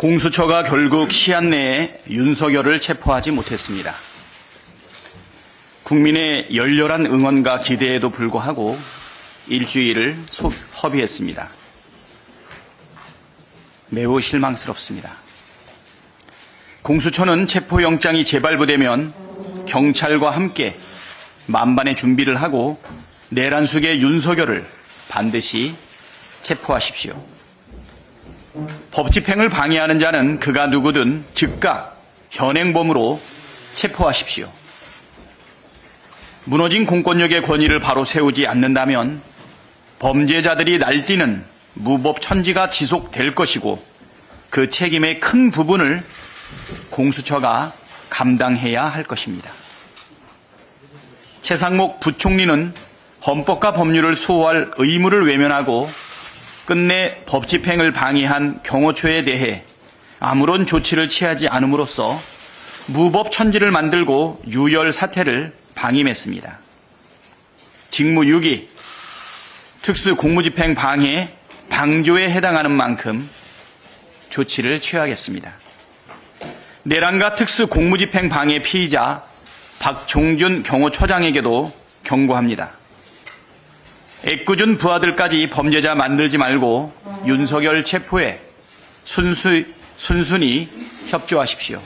공수처가 결국 시한 내에 윤석열을 체포하지 못했습니다. 국민의 열렬한 응원과 기대에도 불구하고 일주일을 소- 허비했습니다. 매우 실망스럽습니다. 공수처는 체포영장이 재발부되면 경찰과 함께 만반의 준비를 하고 내란 속의 윤석열을 반드시 체포하십시오. 법 집행을 방해하는 자는 그가 누구든 즉각 현행범으로 체포하십시오. 무너진 공권력의 권위를 바로 세우지 않는다면 범죄자들이 날뛰는 무법 천지가 지속될 것이고 그 책임의 큰 부분을 공수처가 감당해야 할 것입니다. 최상목 부총리는 헌법과 법률을 수호할 의무를 외면하고 끝내 법 집행을 방해한 경호처에 대해 아무런 조치를 취하지 않음으로써 무법 천지를 만들고 유혈 사태를 방임했습니다. 직무유기, 특수 공무집행 방해, 방조에 해당하는 만큼 조치를 취하겠습니다. 내란과 특수 공무집행 방해 피의자 박종준 경호처장에게도 경고합니다. 애꿎은 부하들까지 범죄자 만들지 말고 윤석열 체포에 순수, 순순히 협조하십시오.